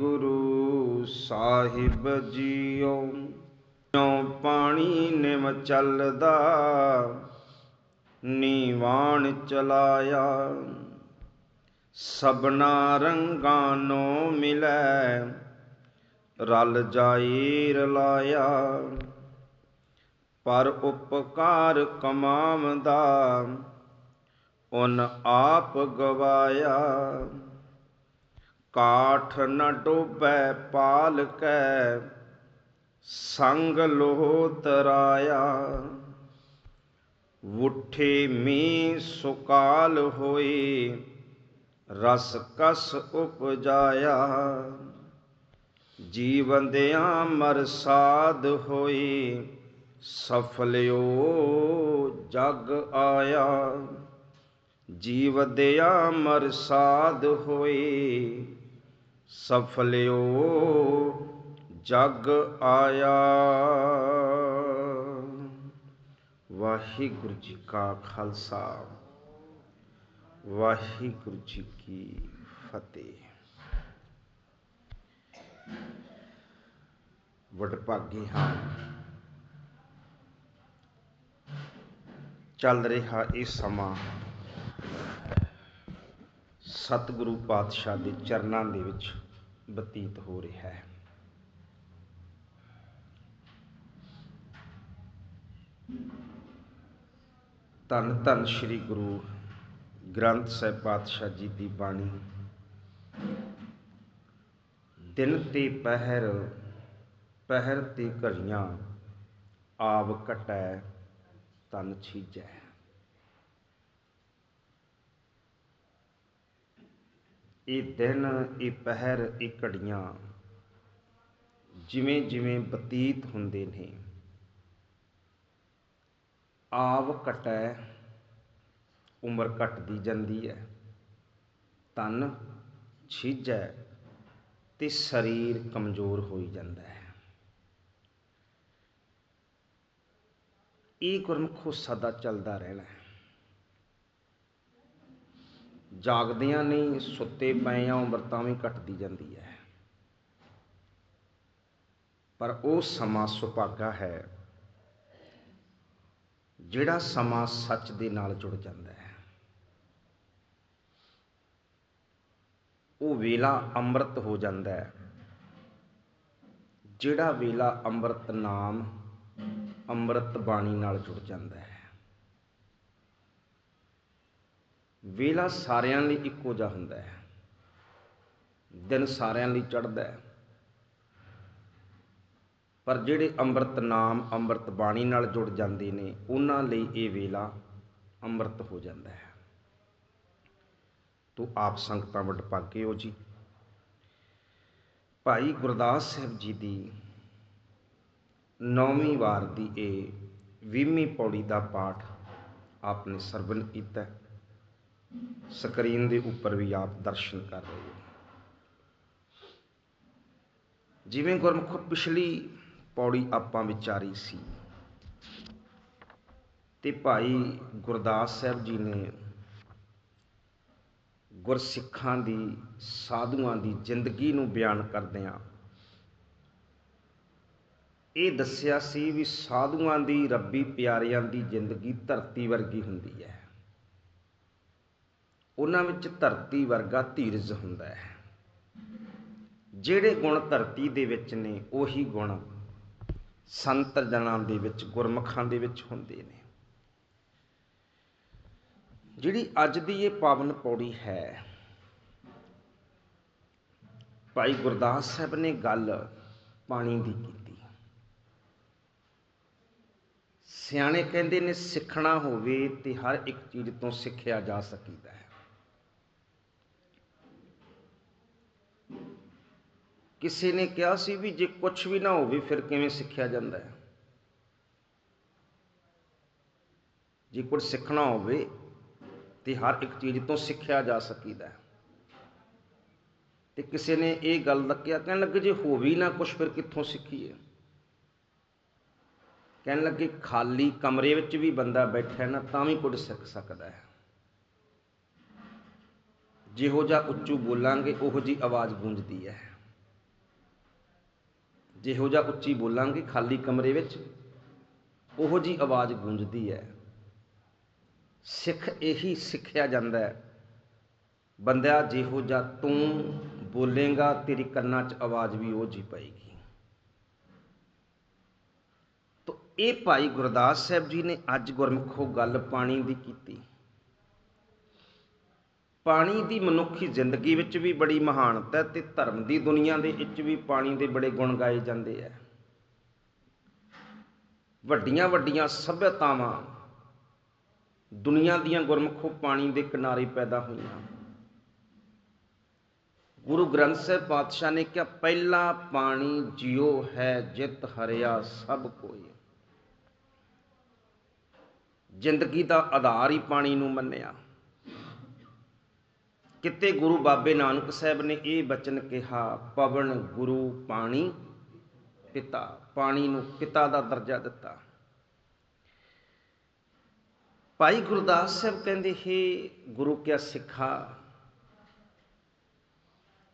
Guru Sahib JIO, ਜਿਉ ਪਾਣੀ ਨਿਮ ਚੱਲਦਾ ਨੀਵਾਨ ਚਲਾਇਆ। ਸਬਨਾ ਰੰਗਾਂ ਨੂੰ ਮਿਲੈ, ਰਲ ਜਾਈ ਰਲਾਇਆ ਪਰ ਉਪਕਾਰ ਕਮਾਵਦਾ, ਉਨ ਆਪ ਗਵਾਇਆ। ਕਾਠ ਨ ਡੋਬੈ ਪਾਲ ਕੈ ਸੰਗ ਲੋਹ ਤਰਾਇਆ। ਉਠੇ ਮੀ ਸੁਕਾਲ ਹੋਏ, ਰਸ ਕਸ ਉਪਜਾਇਆ। ਜੀਵੰਦਿਆਂ ਮਰ ਸਾਧ ਹੋਈ ਸਫਲਿਓ ਜਗ ਆਇਆ। ਜੀਵਦਿਆ ਮਰ ਸਾਧ ਹੋਈ ਸਫਲਿਓ ਜਗ ਆਇਆ। ਵਾਹਿਗੁਰੂ ਜੀ ਕਾ ਖਾਲਸਾ, ਵਾਹਿਗੁਰੂ ਜੀ ਕੀ ਫਤਿਹ। ਵਡਭਾਗੀ ਹਾਂ, ਚੱਲ ਰਿਹਾ ਇਹ ਸਮਾਂ ਸਤਿਗੁਰੂ ਪਾਤਸ਼ਾਹ ਦੇ ਚਰਨਾਂ ਦੇ ਵਿੱਚ। ਬਤੀਤ ਹੋ ਰਿਹਾ ਹੈ। ਧੰਨ ਧੰਨ ਸ੍ਰੀ ਗੁਰੂ ਗ੍ਰੰਥ ਸਾਹਿਬ ਪਾਤਸ਼ਾਹ ਜੀ ਦੀ ਬਾਣੀ। ਦਿਨ ਤੇ ਪਹਿਰ ਪਹਿਰ ਤੇ ਘੜੀਆਂ ਆਵ ਕਟੈ ਤਨ ਛੀਜੈ। ਇਹ ਦਿਨ, ਇਹ ਪਹਿਰ, ਇਹ ਘੜੀਆਂ ਜਿਵੇਂ ਜਿਵੇਂ ਬਤੀਤ ਹੁੰਦੇ ਨੇ ਆਵ ਕਟੈ ਉਮਰ ਘਟਦੀ ਜਾਂਦੀ ਹੈ। ਤਨ ਛੀਜੈ ਤੇ ਸਰੀਰ ਕਮਜ਼ੋਰ ਹੋਈ ਜਾਂਦਾ ਹੈ। ਇਹ ਗੁਰਮੁਖੋ ਸਦਾ ਚੱਲਦਾ ਰਹਿਣਾ ਹੈ। ਜਾਗਦਿਆਂ ਨਹੀਂ, ਸੁੱਤੇ ਪਏ ਆ ਉਮਰ ਤਾਂ ਵੀ ਘਟਦੀ ਜਾਂਦੀ ਹੈ ਪਰ ਉਹ ਸਮਾਂ ਸੁਭਾਗਾ ਹੈ, ਜਿਹੜਾ ਸਮਾਂ ਸੱਚ ਦੇ ਨਾਲ ਜੁੜ ਜਾਂਦਾ ਹੈ। ਉਹ ਵੇਲਾ ਅੰਮ੍ਰਿਤ ਹੋ ਜਾਂਦਾ ਹੈ, ਜਿਹੜਾ ਵੇਲਾ ਅੰਮ੍ਰਿਤ ਨਾਮ ਅੰਮ੍ਰਿਤ ਬਾਣੀ ਨਾਲ ਜੁੜ ਜਾਂਦਾ ਹੈ। ਵੇਲਾ ਸਾਰਿਆਂ ਲਈ ਇੱਕੋ ਜਿਹਾ ਹੁੰਦਾ ਹੈ। ਦਿਨ ਸਾਰਿਆਂ ਲਈ ਚੜ੍ਹਦਾ ਹੈ। ਪਰ ਜਿਹੜੇ ਅੰਮ੍ਰਿਤ ਨਾਮ, ਅੰਮ੍ਰਿਤ ਬਾਣੀ ਨਾਲ ਜੁੜ ਜਾਂਦੇ ਨੇ, ਉਹਨਾਂ ਲਈ ਇਹ ਵੇਲਾ ਅੰਮ੍ਰਿਤ ਹੋ ਜਾਂਦਾ ਹੈ। ਤੋ ਆਪ ਸੰਗਤਾਂ ਵੱਡ ਭਾਗੇ ਹੋ ਜੀ। ਭਾਈ ਗੁਰਦਾਸ ਸਾਹਿਬ ਜੀ ਦੀ ਨੌਵੀਂ ਵਾਰ ਦੀ ਇਹ 20ਵੀਂ ਪੌੜੀ ਦਾ ਪਾਠ ਆਪਨੇ ਸਰਵਨ ਕੀਤਾ ਸਕਰੀਨ ਦੇ ਉੱਪਰ ਵੀ ਆਪ ਦਰਸ਼ਨ ਕਰ ਰਹੇ ਹੋ। ਜਿਵੇਂ ਗੁਰਮੁਖ ਪਿਛਲੀ ਪੌੜੀ ਆਪਾਂ ਵਿਚਾਰੀ ਸੀ ਤੇ ਭਾਈ ਗੁਰਦਾਸ ਸਾਹਿਬ ਜੀ ਨੇ ਗੁਰਸਿੱਖਾਂ ਦੀ, ਸਾਧੂਆਂ ਦੀ ਜ਼ਿੰਦਗੀ ਨੂੰ ਬਿਆਨ ਕਰਦਿਆਂ ਇਹ ਦੱਸਿਆ ਸੀ ਵੀ ਸਾਧੂਆਂ ਦੀ ਰੱਬੀ ਪਿਆਰਿਆਂ ਦੀ ਜ਼ਿੰਦਗੀ ਧਰਤੀ ਵਰਗੀ ਹੁੰਦੀ ਹੈ। ਉਹਨਾਂ ਵਿੱਚ ਧਰਤੀ ਵਰਗਾ ਧੀਰਜ ਹੁੰਦਾ ਹੈ। ਜਿਹੜੇ ਗੁਣ ਧਰਤੀ ਦੇ ਵਿੱਚ ਨੇ, ਉਹੀ ਗੁਣ ਸੰਤ ਜਨਾਂ ਦੇ ਵਿੱਚ, ਗੁਰਮਖਾਂ ਦੇ ਵਿੱਚ ਹੁੰਦੇ ਨੇ। ਜਿਹੜੀ ਅੱਜ ਦੀ ਇਹ ਪਾਵਨ ਪੌੜੀ ਹੈ, ਭਾਈ ਗੁਰਦਾਸ ਸਾਹਿਬ ਨੇ ਗੱਲ ਪਾਣੀ ਦੀ ਕੀਤੀ। ਸਿਆਣੇ ਕਹਿੰਦੇ ਨੇ, ਸਿੱਖਣਾ ਹੋਵੇ ਤੇ ਹਰ ਇੱਕ ਚੀਜ਼ ਤੋਂ ਸਿੱਖਿਆ ਜਾ ਸਕੀਦਾ ਹੈ। ਕਿਸੇ ਨੇ ਕਿਹਾ ਸੀ ਵੀ ਜੇ ਕੁਝ ਵੀ ਨਾ ਹੋਵੇ, ਫਿਰ ਕਿਵੇਂ ਸਿੱਖਿਆ ਜਾਂਦਾ ਹੈ? ਜੇ ਕੁਝ ਸਿੱਖਣਾ ਹੋਵੇ, ਤੇ ਹਰ ਇੱਕ ਚੀਜ਼ ਤੋਂ ਸਿੱਖਿਆ ਜਾ ਸਕੀਦਾ ਹੈ। ਤੇ ਕਿਸੇ ਨੇ ਇਹ ਗੱਲ ਲੱਕਿਆ ਕਹਿਣ ਲੱਗੇ ਜੇ ਹੋ ਵੀ ਨਾ ਕੁਝ ਫਿਰ ਕਿੱਥੋਂ ਸਿੱਖੀਏ? ਕਹਿਣ ਲੱਗੇ ਖਾਲੀ ਕਮਰੇ ਵਿੱਚ ਵੀ ਬੰਦਾ ਬੈਠਾ ਨਾ, ਤਾਂ ਵੀ ਕੁਝ ਸਿੱਖ ਸਕਦਾ ਹੈ। ਜਿਹੋ ਜਿਹਾ ਉੱਚੂ ਬੋਲਾਂਗੇ, ਉਹੋ ਜੀ ਆਵਾਜ਼ ਗੂੰਜਦੀ ਹੈ। ਜਿਹੋ ਜਿਹਾ ਉੱਚੀ ਬੋਲਾਂਗੇ ਖਾਲੀ ਕਮਰੇ ਵਿੱਚ, ਉਹੋ ਜੀ ਆਵਾਜ਼ ਗੂੰਜਦੀ ਹੈ। ਸਿੱਖ ਇਹੀ ਸਿੱਖਿਆ ਜਾਂਦਾ ਹੈ। ਬੰਦਿਆ, ਜਿਹੋ ਜਿਹਾ ਤੂੰ ਬੋਲੇਗਾ, ਤੇਰੀ ਕੰਨਾਂ 'ਚ ਆਵਾਜ਼ ਵੀ ਉਹ ਜੀ ਪਏਗੀ। ਤੋ ਇਹ ਭਾਈ ਗੁਰਦਾਸ ਸਾਹਿਬ ਜੀ ਨੇ ਅੱਜ ਗੁਰਮੁਖੋ ਗੱਲ ਪਾਣੀ ਦੀ ਕੀਤੀ। ਪਾਣੀ ਦੀ ਮਨੁੱਖੀ ਜ਼ਿੰਦਗੀ ਵਿੱਚ ਵੀ ਬੜੀ ਮਹਾਨਤਾ ਹੈ ਤੇ ਧਰਮ ਦੀ ਦੁਨੀਆ ਦੇ ਵਿੱਚ ਵੀ ਪਾਣੀ ਦੇ ਬੜੇ ਗੁਣ ਗਾਏ ਜਾਂਦੇ ਆ। ਵੱਡੀਆਂ ਵੱਡੀਆਂ ਸਭਿਅਤਾਵਾਂ ਦੁਨੀਆ ਦੀਆਂ ਗੁਰਮੁਖੋ ਪਾਣੀ ਦੇ ਕਿਨਾਰੇ ਪੈਦਾ ਹੋਈਆਂ। ਗੁਰੂ ਗ੍ਰੰਥ ਸਾਹਿਬ ਪਾਤਸ਼ਾਹ ਨੇ ਕਿਹਾ, ਪਹਿਲਾ ਪਾਣੀ ਜਿਉ ਹੈ ਜਿਤ ਹਰਿਆ ਸਭ ਕੋਈ ਜ਼ਿੰਦਗੀ ਦਾ ਆਧਾਰ ਹੀ ਪਾਣੀ ਨੂੰ ਮੰਨਿਆ। ਕਿਤੇ ਗੁਰੂ ਬਾਬੇ ਨਾਨਕ ਸਾਹਿਬ ਨੇ ਇਹ ਬਚਨ ਕਿਹਾ, ਪਵਨ ਗੁਰੂ ਪਾਣੀ ਪਿਤਾ, ਪਾਣੀ ਨੂੰ ਪਿਤਾ ਦਾ ਦਰਜਾ ਦਿੱਤਾ। ਭਾਈ ਗੁਰਦਾਸ ਸਾਹਿਬ ਕਹਿੰਦੇ, ਹੀ ਗੁਰੂ ਕਿਆ ਸਿੱਖਾ,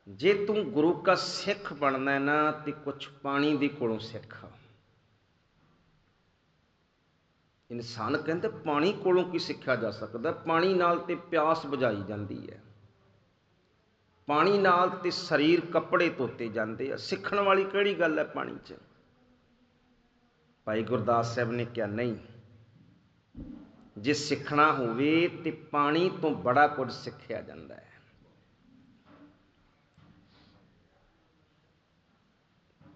ਜੇ ਤੂੰ ਗੁਰੂ ਕਾ ਸਿੱਖ ਬਣਨਾ ਹੈ ਨਾ, ਤੇ ਕੁਛ ਪਾਣੀ ਦੇ ਕੋਲੋਂ ਸਿੱਖ ਇਨਸਾਨ ਕਹਿੰਦੇ, ਪਾਣੀ ਕੋਲੋਂ ਕੀ ਸਿੱਖਿਆ ਜਾ ਸਕਦਾ? ਪਾਣੀ ਨਾਲ ਤੇ ਪਿਆਸ ਬੁਝਾਈ ਜਾਂਦੀ ਹੈ। ਪਾਣੀ ਨਾਲ ਤੇ ਸਰੀਰ ਕੱਪੜੇ ਧੋਤੇ ਜਾਂਦੇ ਆ। ਸਿੱਖਣ ਵਾਲੀ ਕਿਹੜੀ ਗੱਲ ਹੈ ਪਾਣੀ 'ਚ? ਭਾਈ ਗੁਰਦਾਸ ਸਾਹਿਬ ਨੇ ਕਿਹਾ, ਨਹੀਂ, ਜੇ ਸਿੱਖਣਾ ਹੋਵੇ ਤੇ ਪਾਣੀ ਤੋਂ ਬੜਾ ਕੁਝ ਸਿੱਖਿਆ ਜਾਂਦਾ ਹੈ।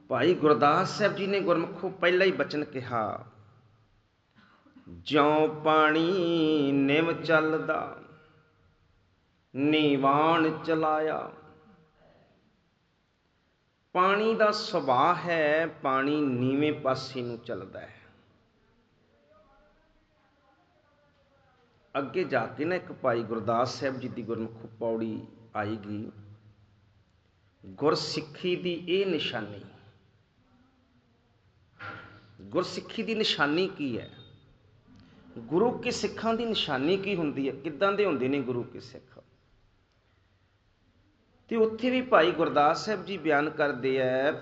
ਭਾਈ ਗੁਰਦਾਸ ਸਾਹਿਬ ਜੀ ਨੇ ਗੁਰਮੁਖੋਂ ਪਹਿਲਾਂ ਹੀ ਬਚਨ ਕਿਹਾ, ਜਿਉ ਪਾਣੀ ਨਿਮ ਚੱਲਦਾ ਨੀਵਾਨ ਚਲਾਇਆ। ਪਾਣੀ ਦਾ ਸੁਭਾਅ ਹੈ, ਪਾਣੀ ਨੀਵੇਂ ਪਾਸੇ ਨੂੰ ਚੱਲਦਾ ਹੈ। ਅੱਗੇ ਜਾ ਕੇ ਨਾ ਇੱਕ ਭਾਈ ਗੁਰਦਾਸ ਸਾਹਿਬ ਜੀ ਦੀ ਗੁਰਮੁਖ ਪੌੜੀ ਆਏਗੀ। ਗੁਰਸਿੱਖੀ ਦੀ ਇਹ ਨਿਸ਼ਾਨੀ। ਗੁਰਸਿੱਖੀ ਦੀ ਨਿਸ਼ਾਨੀ ਕੀ ਹੈ? ਗੁਰੂ ਕੇ ਸਿੱਖਾਂ ਦੀ ਨਿਸ਼ਾਨੀ ਕੀ ਹੁੰਦੀ ਹੈ? ਕਿੱਦਾਂ ਦੇ ਹੁੰਦੇ ਨੇ ਗੁਰੂ ਕੇ ਸਿੱਖ? ਤੇ ਉੱਥੇ ਵੀ ਭਾਈ ਗੁਰਦਾਸ ਸਾਹਿਬ ਜੀ ਬਿਆਨ ਕਰਦੇ ਐ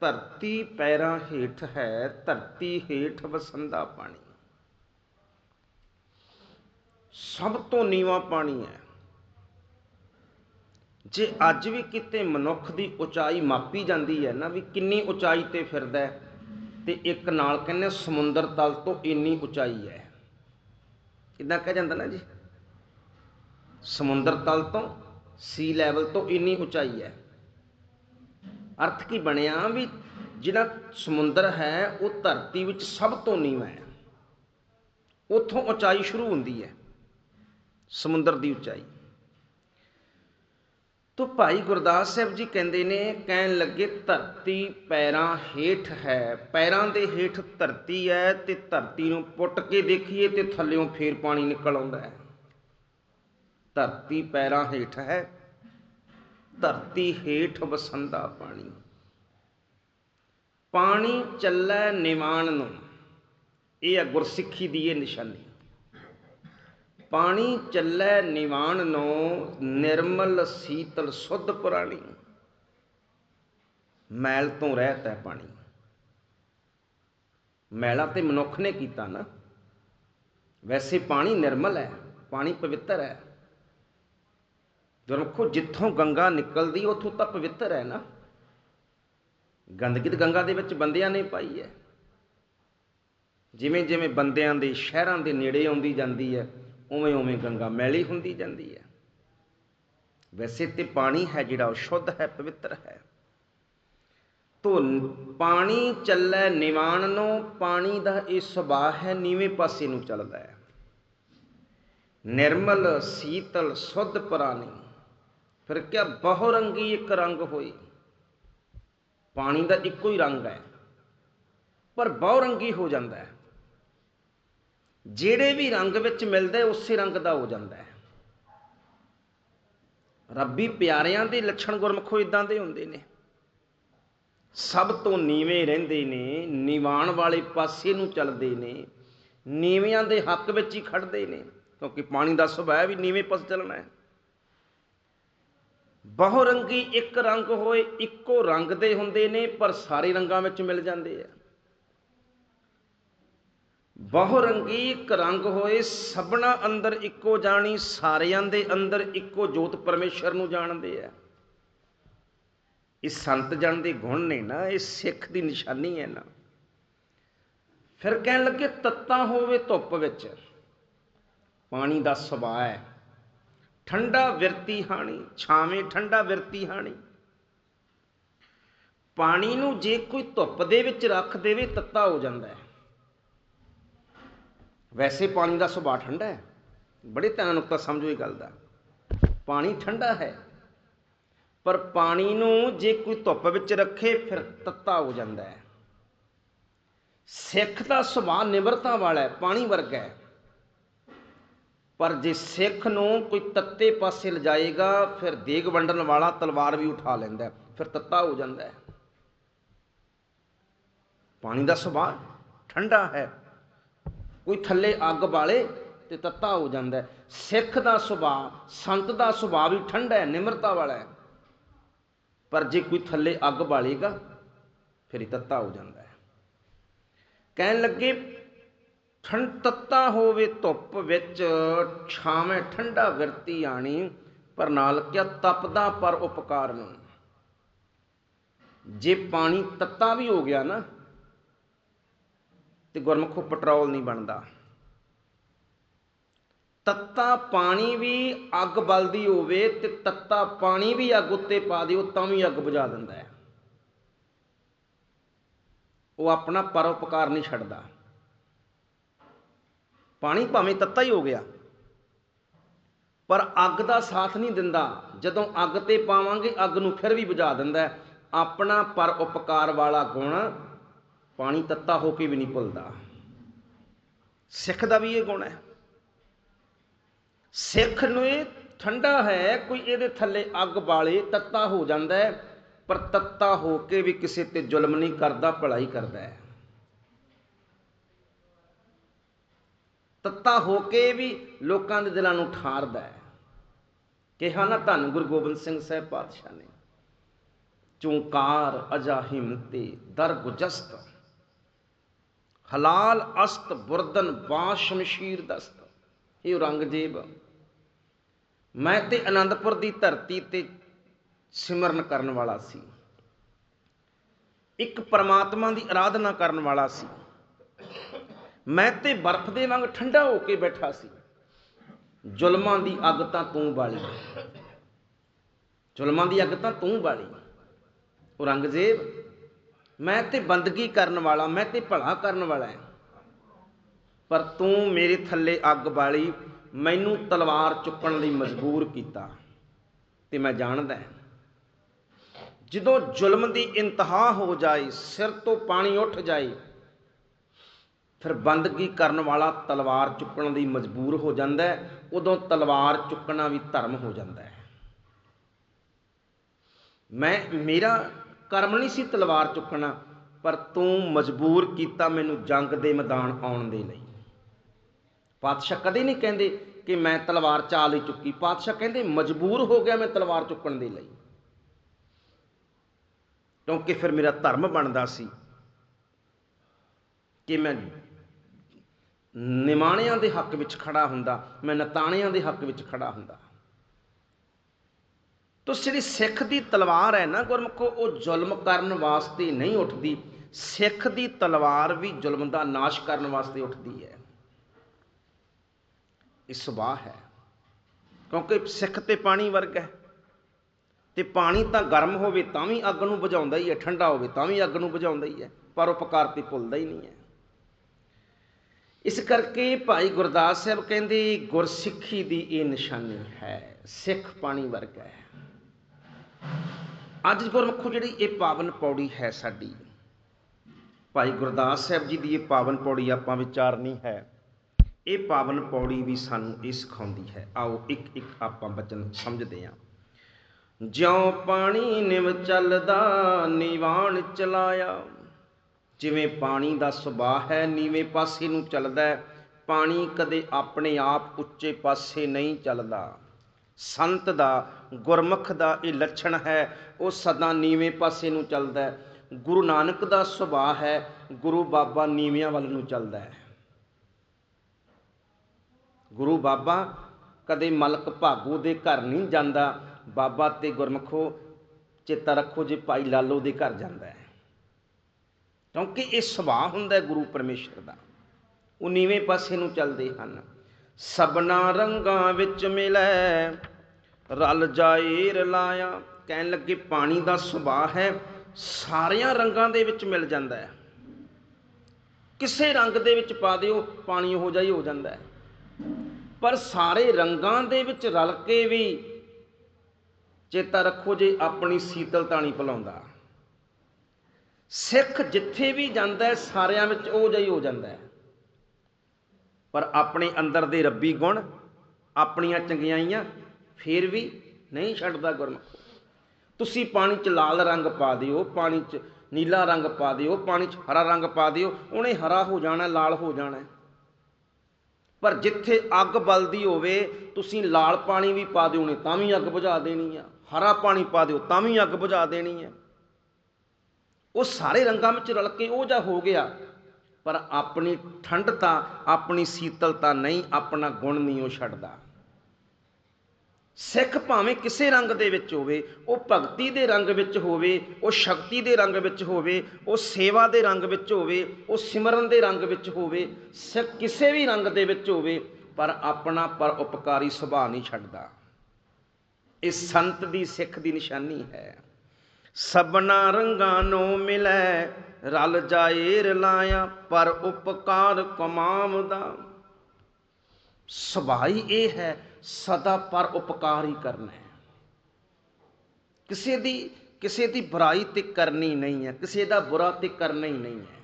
ਧਰਤੀ ਪੈਰਾਂ ਹੇਠ ਹੈ, ਧਰਤੀ ਹੇਠ ਵਸੰਦਾ ਪਾਣੀ। ਸਭ ਤੋਂ ਨੀਵਾ ਪਾਣੀ ਹੈ। ਜੇ ਅੱਜ ਵੀ ਕਿਤੇ ਮਨੁੱਖ ਦੀ ਉਚਾਈ ਮਾਪੀ ਜਾਂਦੀ ਹੈ ਨਾ, ਵੀ ਕਿੰਨੀ ਉਚਾਈ ਤੇ ਫਿਰਦਾ ਤੇ ਇੱਕ ਨਾਲ ਕਹਿੰਦੇ ਸਮੁੰਦਰ ਤਲ ਤੋਂ ਇੰਨੀ ਉਚਾਈ ਹੈ। ਕਿਦਾਂ ਕਹਿ ਜਾਂਦਾ ਨਾ ਜੀ? ਸਮੁੰਦਰ ਤਲ ਤੋਂ ਸੀ ਲੈਵਲ ਤੋਂ ਇੰਨੀ ਉਚਾਈ ਹੈ। ਅਰਥ ਕੀ ਬਣਿਆ ਵੀ ਜਿਹੜਾ ਸਮੁੰਦਰ ਹੈ, ਉਹ ਧਰਤੀ ਵਿੱਚ ਸਭ ਤੋਂ ਨੀਵਾਂ ਹੈ। ਉੱਥੋਂ ਉਚਾਈ ਸ਼ੁਰੂ ਹੁੰਦੀ ਹੈ, ਸਮੁੰਦਰ ਦੀ ਉਚਾਈ। ਤੋ ਭਾਈ ਗੁਰਦਾਸ ਸਾਹਿਬ ਜੀ ਕਹਿੰਦੇ ਨੇ, ਕਹਿਣ ਲੱਗੇ ਧਰਤੀ ਪੈਰਾਂ ਹੇਠ ਹੈ। ਪੈਰਾਂ ਦੇ ਹੇਠ ਧਰਤੀ ਹੈ ਤੇ ਧਰਤੀ ਨੂੰ ਪੁੱਟ ਕੇ ਦੇਖੀਏ ਤੇ ਥੱਲਿਓਂ ਫੇਰ ਪਾਣੀ ਨਿਕਲ ਆਉਂਦਾ ਹੈ। ਧਰਤੀ ਪੈਰਾਂ ਹੇਠ ਹੈ, ਧਰਤੀ ਹੇਠ ਵਸੰਦਾ ਪਾਣੀ। ਪਾਣੀ ਚੱਲੈ ਨਿਵਾਨ ਨੂੰ, ਇਹ ਹੈ ਗੁਰਸਿੱਖੀ ਦੀ ਇਹ ਨਿਸ਼ਾਨੀ। ਪਾਣੀ ਚੱਲੈ ਨਿਵਾਣ ਨੂੰ ਨਿਰਮਲ, ਸੀਤਲ, ਸੁੱਧ ਪੁਰਾਣੀ। ਮੈਲ ਤੋਂ ਰਹਿਤ ਹੈ ਪਾਣੀ। ਮੈਲਾ ਤੇ ਮਨੁੱਖ ਨੇ ਕੀਤਾ ਨਾ। ਵੈਸੇ ਪਾਣੀ ਨਿਰਮਲ ਹੈ, ਪਾਣੀ ਪਵਿੱਤਰ ਹੈ। ਗੁਰਮੁਖੋ ਜਿੱਥੋਂ ਗੰਗਾ ਨਿਕਲਦੀ, ਉੱਥੋਂ ਤਾਂ ਪਵਿੱਤਰ ਹੈ ਨਾ। ਗੰਦਗੀ ਤਾਂ ਗੰਗਾ ਦੇ ਵਿੱਚ ਬੰਦਿਆਂ ਨੇ ਪਾਈ ਹੈ। ਜਿਵੇਂ ਜਿਵੇਂ ਬੰਦਿਆਂ ਦੇ ਸ਼ਹਿਰਾਂ ਦੇ ਨੇੜੇ ਆਉਂਦੀ ਜਾਂਦੀ ਹੈ, ਉਵੇਂ ਉਵੇਂ ਗੰਗਾ ਮੈਲੀ ਹੁੰਦੀ ਜਾਂਦੀ ਹੈ। ਵੈਸੇ ਤੇ ਪਾਣੀ ਹੈ ਜਿਹੜਾ, ਉਹ ਸ਼ੁੱਧ ਹੈ, ਪਵਿੱਤਰ ਹੈ। ਤੋ ਪਾਣੀ ਚੱਲੈ ਨਿਵਾਨ ਨੂੰ ਪਾਣੀ ਦਾ ਇਹ ਸੁਭਾਅ ਹੈ, ਨੀਵੇਂ ਪਾਸੇ ਨੂੰ ਚੱਲਦਾ ਹੈ। ਨਿਰਮਲ, ਸੀਤਲ, ਸੁੱਧ ਪ੍ਰਾਨੀ ਫਿਰ ਕਿਆ ਬਹੁ ਰੰਗੀ ਇੱਕ ਰੰਗ ਹੋਈ ਪਾਣੀ ਦਾ ਇੱਕੋ ਹੀ ਰੰਗ ਹੈ, ਪਰ ਬਹੁ ਰੰਗੀ ਹੋ ਜਾਂਦਾ ਹੈ। ਜਿਹੜੇ ਵੀ ਰੰਗ ਵਿੱਚ ਮਿਲਦਾ ਉਸੇ ਰੰਗ ਦਾ ਹੋ ਜਾਂਦਾ ਹੈ। ਰੱਬੀ ਪਿਆਰਿਆਂ ਦੇ ਲੱਛਣ ਗੁਰਮਖੋ ਇਦਾਂ ਦੇ ਹੁੰਦੇ ਨੇ। ਸਭ ਤੋਂ ਨੀਵੇਂ ਰਹਿੰਦੇ ਨੇ, ਨਿਵਾਣ ਵਾਲੇ ਪਾਸੇ ਨੂੰ ਚੱਲਦੇ ਨੇ, ਨੀਵਿਆਂ ਦੇ ਹੱਕ ਵਿੱਚ ਹੀ ਖੜਦੇ ਨੇ, ਕਿਉਂਕਿ ਪਾਣੀ ਦਾ ਸੁਭਾਅ ਵੀ ਨੀਵੇਂ ਪਾਸੇ ਚੱਲਣਾ ਹੈ। ਬਹੁ ਰੰਗੀ ਇੱਕ ਰੰਗ ਹੋਏ, ਇੱਕੋ ਰੰਗ ਦੇ ਹੁੰਦੇ ਨੇ, ਪਰ ਸਾਰੇ ਰੰਗਾਂ ਵਿੱਚ ਮਿਲ ਜਾਂਦੇ ਆ। ਬਹੁਰੰਗੀ ਇੱਕ ਰੰਗ ਹੋਏ, ਸਭਨਾ ਅੰਦਰ ਇੱਕੋ ਜਾਣੀ, ਸਾਰਿਆਂ ਦੇ ਅੰਦਰ ਇੱਕੋ ਜੋਤ ਪਰਮੇਸ਼ਰ ਨੂੰ ਜਾਣਦੇ ਆ। ਇਹ ਸੰਤ ਜਨ ਦੇ ਗੁਣ ਨੇ ਨਾ, ਇਹ ਸਿੱਖ ਦੀ ਨਿਸ਼ਾਨੀ ਹੈ ਨਾ। ਫਿਰ ਕਹਿਣ ਲੱਗੇ, ਤੱਤਾ ਹੋਵੇ ਧੁੱਪ ਵਿੱਚ, ਪਾਣੀ ਦਾ ਸੁਭਾਅ ਹੈ। ਠੰਡਾ ਵਿਰਤੀ ਹਾਣੀ, ਛਾਵੇਂ ਠੰਡਾ ਵਿਰਤੀ ਹਾਣੀ। ਪਾਣੀ ਨੂੰ ਜੇ ਕੋਈ ਧੁੱਪ ਦੇ ਵਿੱਚ ਰੱਖ ਦੇਵੇ, ਤੱਤਾ ਹੋ ਜਾਂਦਾ ਹੈ। ਵੈਸੇ ਪਾਣੀ ਦਾ ਸੁਭਾਅ ਠੰਡਾ ਹੈ। ਬੜੇ ਧਿਆਨ ਨਾਲ ਨੁਕਤਾ ਸਮਝੋ ਇਹ ਗੱਲ ਦਾ। ਪਾਣੀ ਠੰਡਾ ਹੈ। ਪਰ ਪਾਣੀ ਨੂੰ ਜੇ ਕੋਈ ਧੁੱਪ ਵਿੱਚ ਰੱਖੇ, ਫਿਰ ਤੱਤਾ ਹੋ ਜਾਂਦਾ ਹੈ। ਸਿੱਖ ਦਾ ਸੁਭਾਅ ਨਿਮਰਤਾ ਵਾਲਾ ਹੈ, ਪਾਣੀ ਵਰਗਾ ਹੈ। ਪਰ ਜੇ ਸਿੱਖ ਨੂੰ ਕੋਈ ਤੱਤੇ ਪਾਸੇ ਲਜਾਏਗਾ, ਫਿਰ ਦੇਗ ਵੰਡਣ ਵਾਲਾ ਤਲਵਾਰ ਵੀ ਉਠਾ ਲੈਂਦਾ ਫਿਰ ਤੱਤਾ ਹੋ ਜਾਂਦਾ ਹੈ। ਪਾਣੀ ਦਾ ਸੁਭਾਅ ਠੰਡਾ ਹੈ। ਕੋਈ ਥੱਲੇ ਅੱਗ ਬਾਲੇ ਤੇ ਤੱਤਾ ਹੋ ਜਾਂਦਾ ਹੈ। ਸਿੱਖ ਦਾ ਸੁਭਾਅ, ਸੰਤ ਦਾ ਸੁਭਾਅ ਵੀ ਠੰਡਾ ਹੈ, ਨਿਮਰਤਾ ਵਾਲਾ ਹੈ। ਪਰ ਜੇ ਕੋਈ ਥੱਲੇ ਅੱਗ ਬਾਲੇਗਾ, ਫਿਰ ਇਹ ਤੱਤਾ ਹੋ ਜਾਂਦਾ ਹੈ। ਕਹਿਣ ਲੱਗੇ ਠੰਡ ਤੱਤਾ ਹੋਵੇ ਧੁੱਪ ਵਿੱਚ, ਛਾਵੇਂ ਠੰਡਾ ਵਰਤੀ ਆਣੀ, ਪਰ ਨਾਲ ਕਿਆ ਤਪਦਾ ਪਰ ਉਪਕਾਰ ਨੂੰ ਜੇ ਪਾਣੀ ਤੱਤਾ ਵੀ ਹੋ ਗਿਆ ਨਾ, ਤੇ ਗੁਰਮੁਖੋ ਪੈਟਰੋਲ ਨਹੀਂ ਬਣਦਾ। ਤੱਤਾ ਪਾਣੀ ਵੀ ਅੱਗ ਬਲਦੀ ਹੋਵੇ ਤੇ ਤੱਤਾ ਪਾਣੀ ਵੀ ਅੱਗ ਉੱਤੇ ਪਾ ਦਿਓ, ਤਾਂ ਵੀ ਅੱਗ ਬੁਝਾ ਦਿੰਦਾ ਹੈ। ਉਹ ਆਪਣਾ ਪਰਉਪਕਾਰ ਨਹੀਂ ਛੱਡਦਾ। ਪਾਣੀ ਭਾਵੇਂ ਤੱਤਾ ਹੀ ਹੋ ਗਿਆ। ਪਰ ਅੱਗ ਦਾ ਸਾਥ ਨਹੀਂ ਦਿੰਦਾ। ਜਦੋਂ ਅੱਗ ਤੇ ਪਾਵਾਂਗੇ, ਅੱਗ ਨੂੰ ਫਿਰ ਵੀ ਬੁਝਾ ਦਿੰਦਾ ਆਪਣਾ ਪਰ ਉਪਕਾਰ ਵਾਲਾ ਗੁਣ ਪਾਣੀ ਤੱਤਾ ਹੋ ਕੇ ਵੀ ਨਹੀਂ ਭੁੱਲਦਾ। ਸਿੱਖ ਦਾ ਵੀ ਇਹ ਗੁਣ ਹੈ। ਸਿੱਖ ਨੂੰ ਇਹ ਠੰਡਾ ਹੈ ਕੋਈ ਇਹਦੇ ਥੱਲੇ ਅੱਗ ਬਾਲੇ ਤੱਤਾ ਹੋ ਜਾਂਦਾ ਹੈ। ਪਰ ਤੱਤਾ ਹੋ ਕੇ ਵੀ ਕਿਸੇ ਤੇ ਜ਼ੁਲਮ ਨਹੀਂ ਕਰਦਾ, ਭਲਾਈ ਕਰਦਾ ਹੈ। ਤੱਤਾ ਹੋ ਕੇ ਵੀ ਲੋਕਾਂ ਦੇ ਦਿਲਾਂ ਨੂੰ ਠਾਰਦਾ ਹੈ। ਕਿਹਾ ਨਾ ਧੰਨ ਗੁਰੂ ਗੋਬਿੰਦ ਸਿੰਘ ਸਾਹਿਬ ਪਾਤਸ਼ਾਹ ਨੇ, ਚੁੰਕਾਰ ਅਜਾ ਹਿੰਮਤੇ ਦਰ ਗੁਜਸਤ, ਹਲਾਲ ਅਸਤ ਬੁਰਦਨ ਬਾਂ ਸ਼ਮਸ਼ੀਰ ਦਸਤ। ਇਹ ਔਰੰਗਜ਼ੇਬ, ਮੈਂ ਤੇ ਆਨੰਦਪੁਰ ਦੀ ਧਰਤੀ ਤੇ ਸਿਮਰਨ ਕਰਨ ਵਾਲਾ ਸੀ। ਇੱਕ ਪਰਮਾਤਮਾ ਦੀ ਆਰਾਧਨਾ ਕਰਨ ਵਾਲਾ ਸੀ। ਮੈਂ ਤੇ ਬਰਫ਼ ਦੇ ਵਾਂਗ ਠੰਡਾ ਹੋ ਕੇ ਬੈਠਾ ਸੀ। ਜ਼ੁਲਮਾਂ ਦੀ ਅੱਗ ਤਾਂ ਤੂੰ ਬਾਲੀ। ਜ਼ੁਲਮਾਂ ਦੀ ਅੱਗ ਤਾਂ ਤੂੰ ਬਾਲੀ। ਔਰੰਗਜ਼ੇਬ, ਮੈਂ ਤੇ ਬੰਦਗੀ ਕਰਨ ਵਾਲਾ, ਮੈਂ ਤੇ ਭਲਾ ਕਰਨ ਵਾਲਾ ਹਾਂ। ਪਰ ਤੂੰ ਮੇਰੇ ਥੱਲੇ ਅੱਗ ਬਾਲੀ, ਮੈਨੂੰ ਤਲਵਾਰ ਚੁੱਕਣ ਲਈ ਮਜਬੂਰ ਕੀਤਾ ਤੇ ਮੈਂ ਜਾਣਦਾ ਜਦੋਂ ਜ਼ੁਲਮ ਦੀ ਇੰਤਹਾ ਹੋ ਜਾਏ, ਸਿਰ ਤੋਂ ਪਾਣੀ ਉੱਠ ਜਾਏ ਫਿਰ ਬੰਦਗੀ ਕਰਨ ਵਾਲਾ ਤਲਵਾਰ ਚੁੱਕਣ ਲਈ ਮਜਬੂਰ ਹੋ ਜਾਂਦਾ ਹੈ, ਉਦੋਂ ਤਲਵਾਰ ਚੁੱਕਣਾ ਵੀ ਧਰਮ ਹੋ ਜਾਂਦਾ ਹੈ। ਮੈਂ, ਮੇਰਾ ਕਰਮ ਨਹੀਂ ਸੀ ਤਲਵਾਰ ਚੁੱਕਣਾ, ਪਰ ਤੂੰ ਮਜਬੂਰ ਕੀਤਾ ਮੈਨੂੰ ਜੰਗ ਦੇ ਮੈਦਾਨ ਆਉਣ ਦੇ ਲਈ। ਪਾਤਸ਼ਾਹ ਕਦੇ ਨਹੀਂ ਕਹਿੰਦੇ ਕਿ ਮੈਂ ਤਲਵਾਰ ਚਾਲ ਲਈ ਚੁੱਕੀ। ਪਾਤਸ਼ਾਹ ਕਹਿੰਦੇ, ਮਜਬੂਰ ਹੋ ਗਿਆ ਮੈਂ ਤਲਵਾਰ ਚੁੱਕਣ ਦੇ ਲਈ। ਕਿਉਂਕਿ ਫਿਰ ਮੇਰਾ ਧਰਮ ਬਣਦਾ ਸੀ ਕਿ ਮੈਂ ਨਿਮਾਣਿਆਂ ਦੇ ਹੱਕ ਵਿੱਚ ਖੜਾ ਹੁੰਦਾ, ਮੈਂ ਨਤਾਣਿਆਂ ਦੇ ਹੱਕ ਵਿੱਚ ਖੜਾ ਹੁੰਦਾ। ਤੋ ਜਿਹੜੀ ਸਿੱਖ ਦੀ ਤਲਵਾਰ ਹੈ ਨਾ ਗੁਰਮੁਖੋ, ਉਹ ਜ਼ੁਲਮ ਕਰਨ ਵਾਸਤੇ ਨਹੀਂ ਉੱਠਦੀ। ਸਿੱਖ ਦੀ ਤਲਵਾਰ ਵੀ ਜ਼ੁਲਮ ਦਾ ਨਾਸ਼ ਕਰਨ ਵਾਸਤੇ ਉੱਠਦੀ ਹੈ। ਇਹ ਸੁਭਾਅ ਹੈ। ਕਿਉਂਕਿ ਸਿੱਖ ਤੇ ਪਾਣੀ ਵਰਗਾ ਹੈ। ਤੇ ਪਾਣੀ ਤਾਂ ਗਰਮ ਹੋਵੇ ਤਾਂ ਵੀ ਅੱਗ ਨੂੰ ਬੁਝਾਉਂਦਾ ਹੀ ਹੈ, ਠੰਡਾ ਹੋਵੇ ਤਾਂ ਵੀ ਅੱਗ ਨੂੰ ਬੁਝਾਉਂਦਾ ਹੀ ਹੈ, ਪਰ ਉਪਕਾਰ ਤੇ ਭੁੱਲਦਾ ਹੀ ਨਹੀਂ ਹੈ। ਇਸ ਕਰਕੇ ਭਾਈ ਗੁਰਦਾਸ ਸਾਹਿਬ ਕਹਿੰਦੇ, ਗੁਰਸਿੱਖੀ ਦੀ ਇਹ ਨਿਸ਼ਾਨੀ ਹੈ, ਸਿੱਖ ਪਾਣੀ ਵਰਗਾ ਹੈ। ਅੱਜ ਗੁਰਮੁਖੋ ਜਿਹੜੀ ਇਹ ਪਾਵਨ ਪੌੜੀ ਹੈ ਸਾਡੀ, ਭਾਈ ਗੁਰਦਾਸ ਸਾਹਿਬ ਜੀ ਦੀ ਇਹ ਪਾਵਨ ਪੌੜੀ ਆਪਾਂ ਵਿਚਾਰਨੀ ਹੈ, ਇਹ ਪਾਵਨ ਪੌੜੀ ਵੀ ਸਾਨੂੰ ਇਹ ਸਿਖਾਉਂਦੀ ਹੈ। ਆਓ ਇੱਕ ਇੱਕ ਆਪਾਂ ਬਚਨ ਸਮਝਦੇ ਹਾਂ। ਜਿਉ ਪਾਣੀ ਨਿਵ ਚੱਲਦਾ ਨੀਵਾਨ ਚਲਾਇਆ ਜਿਵੇਂ ਪਾਣੀ ਦਾ ਸੁਭਾਅ ਹੈ, ਨੀਵੇਂ ਪਾਸੇ ਨੂੰ ਚੱਲਦਾ ਹੈ। ਪਾਣੀ ਕਦੇ ਆਪਣੇ ਆਪ ਉੱਚੇ ਪਾਸੇ ਨਹੀਂ ਚੱਲਦਾ। ਸੰਤ ਦਾ, ਗੁਰਮੁਖ ਦਾ ਇਹ ਲੱਛਣ ਹੈ, ਉਹ ਸਦਾ ਨੀਵੇਂ ਪਾਸੇ ਨੂੰ ਚੱਲਦਾ ਹੈ। ਗੁਰੂ ਨਾਨਕ ਦਾ ਸੁਭਾਅ ਹੈ, ਗੁਰੂ ਬਾਬਾ ਨੀਵਿਆਂ ਵੱਲ ਨੂੰ ਚੱਲਦਾ ਹੈ। ਗੁਰੂ ਬਾਬਾ ਕਦੇ ਮਲਕ ਭਾਗੋ ਦੇ ਘਰ ਨਹੀਂ ਜਾਂਦਾ। ਬਾਬਾ ਤੇ ਗੁਰਮਖੋ ਚੇਤਾ ਰੱਖੋ, ਜੇ ਭਾਈ ਲਾਲੋ ਦੇ ਘਰ ਜਾਂਦਾ ਹੈ। ਕਿਉਂਕਿ ਇਹ ਸੁਭਾਅ ਹੁੰਦਾ ਗੁਰੂ ਪਰਮੇਸ਼ਰ ਦਾ। ਉਹ ਨੀਵੇਂ ਪਾਸੇ ਨੂੰ ਚੱਲਦੇ ਹਨ। ਸਬਨਾ ਰੰਗਾਂ ਵਿੱਚ ਮਿਲੈ, ਰਲ ਜਾਏ ਰਲਾਇਆ। ਕਹਿਣ ਲੱਗੇ ਪਾਣੀ ਦਾ ਸੁਭਾਅ ਹੈ, ਸਾਰਿਆਂ ਰੰਗਾਂ ਦੇ ਵਿੱਚ ਮਿਲ ਜਾਂਦਾ ਹੈ। ਕਿਸੇ ਰੰਗ ਦੇ ਵਿੱਚ ਪਾ ਦਿਓ, ਪਾਣੀ ਹੋ ਜਾਈ ਹੋ ਜਾਂਦਾ ਹੈ। ਪਰ ਸਾਰੇ ਰੰਗਾਂ ਦੇ ਵਿੱਚ ਰਲ ਕੇ ਵੀ ਚੇਤਾ ਰੱਖੋ ਜੇ ਆਪਣੀ ਸੀਤਲਤਾ ਨਹੀਂ ਭੁਲਾਉਂਦਾ। ਸਿੱਖ ਜਿੱਥੇ ਵੀ ਜਾਂਦਾ ਹੈ, ਸਾਰਿਆਂ ਵਿੱਚ ਉਹ ਜਿਹਾ ਹੀ ਹੋ ਜਾਂਦਾ ਹੈ। ਪਰ ਆਪਣੇ ਅੰਦਰ ਦੇ ਰੱਬੀ ਗੁਣ, ਆਪਣੀਆਂ ਚੰਗਿਆਈਆਂ ਫੇਰ ਵੀ ਨਹੀਂ ਛੱਡਦਾ ਗੁਰਮੁਖ। ਤੁਸੀਂ ਪਾਣੀ 'ਚ ਲਾਲ ਰੰਗ ਪਾ ਦਿਓ, ਪਾਣੀ 'ਚ ਨੀਲਾ ਰੰਗ ਪਾ ਦਿਓ, ਪਾਣੀ 'ਚ ਹਰਾ ਰੰਗ ਪਾ ਦਿਓ, ਉਹਨੇ ਹਰਾ ਹੋ ਜਾਣਾ, ਲਾਲ ਹੋ ਜਾਣਾ ਪਰ ਜਿੱਥੇ ਅੱਗ ਬਲਦੀ ਹੋਵੇ, ਤੁਸੀਂ ਲਾਲ ਪਾਣੀ ਵੀ ਪਾ ਦਿਓ ਨੇ ਤਾਂ ਵੀ ਅੱਗ ਬੁਝਾ ਦੇਣੀ ਆ। ਹਰਾ ਪਾਣੀ ਪਾ ਦਿਓ, ਤਾਂ ਵੀ ਅੱਗ ਬੁਝਾ ਦੇਣੀ ਹੈ ਉਹ ਸਾਰੇ ਰੰਗਾਂ ਵਿੱਚ ਰਲ ਕੇ ਉਹ ਜਾ ਹੋ ਗਿਆ। ਪਰ ਆਪਣੀ ਠੰਡਤਾ ਆਪਣੀ ਸੀਤਲਤਾ ਨਹੀਂ, ਆਪਣਾ ਗੁਣ ਨਹੀਂ ਉਹ ਛੱਡਦਾ। ਸਿੱਖ ਭਾਵੇਂ ਕਿਸੇ ਰੰਗ ਦੇ ਵਿੱਚ ਹੋਵੇ, ਉਹ ਭਗਤੀ ਦੇ ਰੰਗ ਵਿੱਚ ਹੋਵੇ, ਉਹ ਸ਼ਕਤੀ ਦੇ ਰੰਗ ਵਿੱਚ ਹੋਵੇ, ਉਹ ਸੇਵਾ ਦੇ ਰੰਗ ਵਿੱਚ ਹੋਵੇ, ਉਹ ਸਿਮਰਨ ਦੇ ਰੰਗ ਵਿੱਚ ਹੋਵੇ, ਸਿੱਖ ਕਿਸੇ ਵੀ ਰੰਗ ਦੇ ਵਿੱਚ ਹੋਵੇ, ਪਰ ਆਪਣਾ ਪਰ ਉਪਕਾਰੀ ਸੁਭਾਅ ਨਹੀਂ ਛੱਡਦਾ। ਇਹ ਸੰਤ ਦੀ ਸਿੱਖ ਦੀ ਨਿਸ਼ਾਨੀ ਹੈ। ਸਬਨਾ ਰੰਗਾਂ ਨੂੰ ਮਿਲੈ, ਰਲ ਜਾਏ ਰਲਾਇਆ, ਪਰ ਉਪਕਾਰ ਕਮਾਮ ਦਾ ਸੁਭਾਈ ਇਹ ਹੈ, ਸਦਾ ਪਰ ਉਪਕਾਰ ਹੀ ਕਰਨਾ ਹੈ। ਕਿਸੇ ਦੀ ਕਿਸੇ ਦੀ ਬੁਰਾਈ ਤੇ ਕਰਨੀ ਨਹੀਂ ਹੈ, ਕਿਸੇ ਦਾ ਬੁਰਾ ਤੇ ਕਰਨਾ ਹੀ ਨਹੀਂ ਹੈ।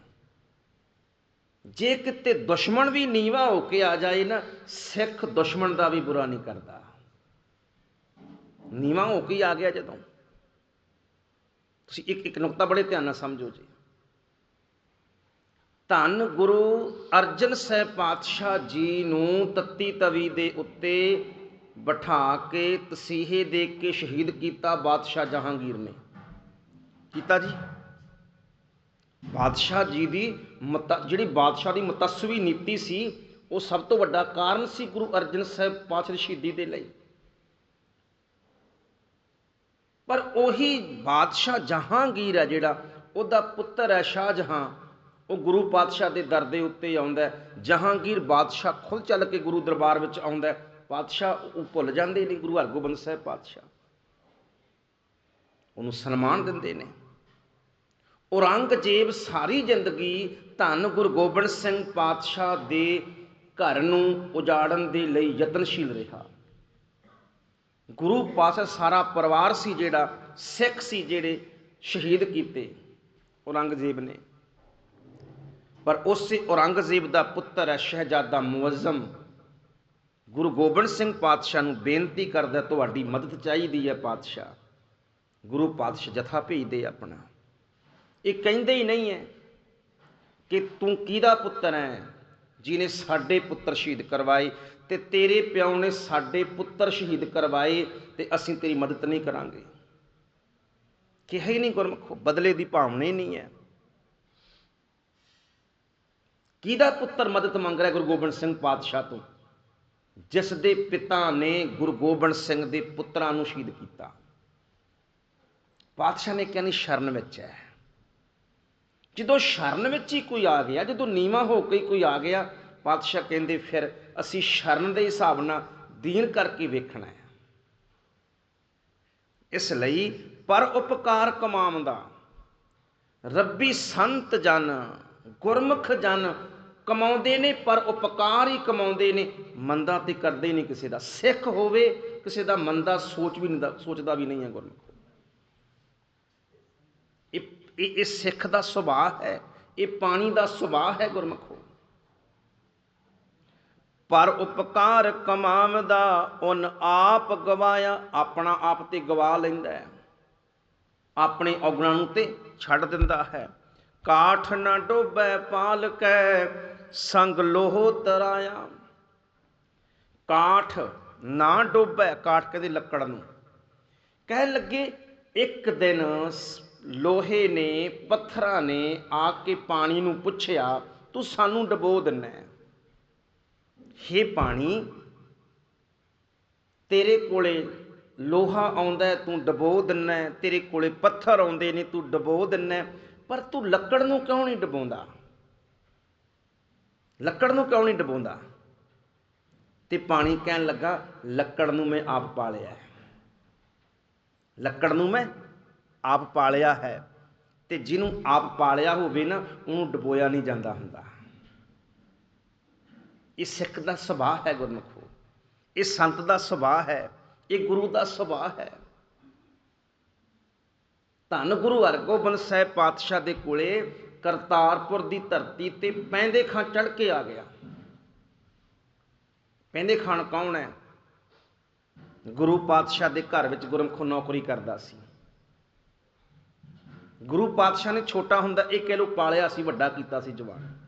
ਜੇ ਕਿਤੇ ਦੁਸ਼ਮਣ ਵੀ ਨੀਵਾ ਹੋ ਕੇ ਆ ਜਾਏ ਨਾ, ਸਿੱਖ ਦੁਸ਼ਮਣ ਦਾ ਵੀ ਬੁਰਾ ਨਹੀਂ ਕਰਦਾ। ਨੀਵਾ ਹੋ ਕੇ ਆ ਗਿਆ ਜਦੋਂ। ਤੁਸੀਂ ਇੱਕ ਇੱਕ ਨੁਕਤਾ ਬੜੇ ਧਿਆਨ ਨਾਲ ਸਮਝੋ ਜੀ। ਧੰਨ ਗੁਰੂ ਅਰਜਨ ਸਾਹਿਬ ਪਾਤਸ਼ਾਹ ਜੀ ਨੂੰ ਤੱਤੀ ਤਵੀ ਦੇ ਉੱਤੇ ਬਿਠਾ ਕੇ ਤਸੀਹੇ ਦੇ ਕੇ ਸ਼ਹੀਦ ਕੀਤਾ ਬਾਦਸ਼ਾਹ ਜਹਾਂਗੀਰ ਨੇ। ਕੀਤਾ ਜੀ। ਬਾਦਸ਼ਾਹ ਜੀ ਦੀ ਜਿਹੜੀ ਬਾਦਸ਼ਾਹ ਦੀ ਮਤਸਵੀ ਨੀਤੀ ਸੀ, ਉਹ ਸਭ ਤੋਂ ਵੱਡਾ ਕਾਰਨ ਸੀ ਗੁਰੂ ਅਰਜਨ ਸਾਹਿਬ ਪਾਤਸ਼ਾਹ ਦੀ ਸ਼ਹੀਦੀ ਦੇ ਲਈ। ਪਰ ਉਹੀ ਬਾਦਸ਼ਾਹ ਜਹਾਂਗੀਰ ਹੈ ਜਿਹੜਾ, ਉਹਦਾ ਪੁੱਤਰ ਹੈ ਸ਼ਾਹਜਹਾਂ। ਉਹ ਗੁਰੂ ਪਾਤਸ਼ਾਹ ਦੇ ਦਰ ਦੇ ਉੱਤੇ ਆਉਂਦਾ ਜਹਾਂਗੀਰ ਬਾਦਸ਼ਾਹ ਖੁਦ ਚੱਲ ਕੇ ਗੁਰੂ ਦਰਬਾਰ ਵਿੱਚ ਆਉਂਦਾ ਪਾਤਸ਼ਾਹ ਉਹ ਭੁੱਲ ਜਾਂਦੇ ਨੇ, ਗੁਰੂ ਹਰਗੋਬਿੰਦ ਸਾਹਿਬ ਪਾਤਸ਼ਾਹ। ਉਹਨੂੰ ਸਨਮਾਨ ਦਿੰਦੇ ਨੇ। ਔਰੰਗਜ਼ੇਬ ਸਾਰੀ ਜ਼ਿੰਦਗੀ ਧੰਨ ਗੁਰੂ ਗੋਬਿੰਦ ਸਿੰਘ ਪਾਤਸ਼ਾਹ ਦੇ ਘਰ ਨੂੰ ਉਜਾੜਨ ਦੇ ਲਈ ਯਤਨਸ਼ੀਲ ਰਿਹਾ। ਗੁਰੂ ਪਾਤਸ਼ਾਹ ਸਾਰਾ ਪਰਿਵਾਰ ਸੀ ਜਿਹੜਾ, ਸਿੱਖ ਸੀ ਜਿਹੜੇ ਸ਼ਹੀਦ ਕੀਤੇ ਔਰੰਗਜ਼ੇਬ ਨੇ। ਪਰ ਉਸੇ ਔਰੰਗਜ਼ੇਬ ਦਾ ਪੁੱਤਰ ਹੈ ਸ਼ਹਿਜ਼ਾਦਾ ਮੁਅਜ਼ਮ। ਗੁਰੂ ਗੋਬਿੰਦ ਸਿੰਘ ਪਾਤਸ਼ਾਹ ਨੂੰ ਬੇਨਤੀ ਕਰਦਾ, ਤੁਹਾਡੀ ਮਦਦ ਚਾਹੀਦੀ ਹੈ ਪਾਤਸ਼ਾਹ। ਗੁਰੂ ਪਾਤਸ਼ਾਹ ਜਥਾ ਭੇਜਦੇ ਆਪਣਾ। ਇਹ ਕਹਿੰਦੇ ਹੀ ਨਹੀਂ ਹੈ ਕਿ ਤੂੰ ਕਿਹਦਾ ਪੁੱਤਰ ਹੈ ਜਿਨੇ ਸਾਡੇ ਪੁੱਤਰ ਸ਼ਹੀਦ ਕਰਵਾਏ ਤੇ ਤੇਰੇ ਪਿਓ ਨੇ ਸਾਡੇ ਪੁੱਤਰ ਸ਼ਹੀਦ ਕਰਵਾਏ ਤੇ ਅਸੀਂ ਤੇਰੀ ਮਦਦ ਨਹੀਂ ਕਰਾਂਗੇ। ਕਿਹਾ ਹੀ ਨਹੀਂ ਗੁਰਮਖੋ, ਬਦਲੇ ਦੀ ਭਾਵਨਾ ਹੀ ਨਹੀਂ ਹੈ। ਕਿਹਦਾ ਪੁੱਤਰ ਮਦਦ ਮੰਗ ਰਿਹਾ ਗੁਰੂ ਗੋਬਿੰਦ ਸਿੰਘ ਪਾਤਸ਼ਾਹ ਤੋਂ? ਜਿਸ ਦੇ ਪਿਤਾ ਨੇ ਗੁਰੂ ਗੋਬਿੰਦ ਸਿੰਘ ਦੇ ਪੁੱਤਰਾਂ ਨੂੰ ਸ਼ਹੀਦ ਕੀਤਾ। ਪਾਤਸ਼ਾਹ ਨੇ ਕਹਿੰਦੀ ਸ਼ਰਨ ਵਿੱਚ ਹੈ। ਜਦੋਂ ਸ਼ਰਨ ਵਿੱਚ ਹੀ ਕੋਈ ਆ ਗਿਆ, ਜਦੋਂ ਨੀਵਾ ਹੋ ਕੇ ਕੋਈ ਆ ਗਿਆ ਪਾਤਸ਼ਾਹ ਕਹਿੰਦੇ, ਫਿਰ ਅਸੀਂ ਸ਼ਰਨ ਦੇ ਹਿਸਾਬ ਨਾਲ ਦੀਨ ਕਰਕੇ ਵੇਖਣਾ ਹੈ। ਇਸ ਲਈ ਪਰ ਉਪਕਾਰ ਕਮਾਉਂਦਾ, ਰੱਬੀ ਸੰਤ ਜਨ, ਗੁਰਮੁਖ ਜਨ ਕਮਾਉਂਦੇ ਨੇ, ਪਰ ਉਪਕਾਰ ਹੀ ਕਮਾਉਂਦੇ ਨੇ। ਮੰਦਾ ਤੇ ਕਰਦੇ ਨਹੀਂ ਕਿਸੇ ਦਾ। ਸਿੱਖ ਹੋਵੇ, ਕਿਸੇ ਦਾ ਮੰਦਾ ਸੋਚ ਵੀ ਨਹੀਂ, ਸੋਚਦਾ ਵੀ ਨਹੀਂ ਹੈ ਗੁਰਮੁਖ। ਇਹ ਇਹ ਸਿੱਖ ਦਾ ਸੁਭਾਅ ਹੈ, ਇਹ ਪਾਣੀ ਦਾ ਸੁਭਾਅ ਹੈ ਗੁਰਮਖੋ। ਪਰ ਉਪਕਾਰ ਕਮਾਵਦਾ ਉਹਨ ਆਪ ਗਵਾਇਆ, ਆਪਣਾ ਆਪ ਤੇ ਗਵਾ ਲੈਂਦਾ ਹੈ। ਆਪਣੇ ਔਗਣਾਂ ਨੂੰ ਤੇ ਛੱਡ ਦਿੰਦਾ ਹੈ। ਕਾਠ ਨਾ ਡੋਬੈ ਪਾਲ ਕੈ ਸੰਗ ਲੋਹ ਤਰਾਇਆ। ਕਾਠ ਨਾ ਡੋਬੈ, ਕਾਠ ਕਹਿੰਦੇ ਲੱਕੜ ਨੂੰ। ਕਹਿਣ ਲੱਗੇ, ਇੱਕ ਦਿਨ ਲੋਹੇ ਨੇ, ਪੱਥਰਾਂ ਨੇ ਆ ਕੇ ਪਾਣੀ ਨੂੰ ਪੁੱਛਿਆ, ਤੂੰ ਸਾਨੂੰ ਡਬੋ ਦਿੰਨਾ। ਹੈ ਹੇ ਪਾਣੀ, ਤੇਰੇ ਕੋਲੇ ਲੋਹਾ ਆਉਂਦਾ ਤੂੰ ਡਬੋ ਦਿੰਨਾ ਤੇਰੇ ਕੋਲੇ ਪੱਥਰ ਆਉਂਦੇ ਨੇ, ਤੂੰ ਡਬੋ ਦਿੰਨਾ ਪਰ ਤੂੰ ਲੱਕੜ ਨੂੰ ਕਿਉਂ ਨਹੀਂ ਡਬੋਂਦਾ ਲੱਕੜ ਨੂੰ ਕਿਉਂ ਨਹੀਂ ਡਬੋਂਦਾ ਤੇ ਪਾਣੀ ਕਹਿਣ ਲੱਗਾ, ਲੱਕੜ ਨੂੰ ਮੈਂ ਆਪ ਪਾਲਿਆ ਲੱਕੜ ਨੂੰ ਮੈਂ ਆਪ ਪਾਲਿਆ ਹੈ। ਤੇ ਜਿਹਨੂੰ ਆਪ ਪਾਲਿਆ ਹੋਵੇ ਨਾ, ਉਹਨੂੰ ਡਬੋਇਆ ਨਹੀਂ ਜਾਂਦਾ ਹੁੰਦਾ। ਇਹ ਸਿੱਖ ਦਾ ਸੁਭਾਅ ਹੈ ਗੁਰਮੁਖੋ। ਇਹ ਸੰਤ ਦਾ ਸੁਭਾਅ ਹੈ, ਇਹ ਗੁਰੂ ਦਾ ਸੁਭਾਅ ਹੈ। ਧੰਨ ਗੁਰੂ ਹਰਗੋਬਿੰਦ ਸਾਹਿਬ ਪਾਤਸ਼ਾਹ ਦੇ ਕੋਲੇ ਕਰਤਾਰਪੁਰ ਦੀ ਧਰਤੀ ਤੇ ਪੈਂਦੇ ਖਾਂ ਚੜ ਕੇ ਆ ਗਿਆ। ਪੈਂਦੇ ਖਾਨ ਕੌਣ ਹੈ? ਗੁਰੂ ਪਾਤਸ਼ਾਹ ਦੇ ਘਰ ਵਿੱਚ ਗੁਰਮੁਖ ਨੌਕਰੀ ਕਰਦਾ ਸੀ। ਗੁਰੂ ਪਾਤਸ਼ਾਹ ਨੇ ਛੋਟਾ ਹੁੰਦਾ ਇਹ ਕਹਿ ਲੋ ਪਾਲਿਆ ਸੀ, ਵੱਡਾ ਕੀਤਾ ਸੀ ਜਵਾਨ।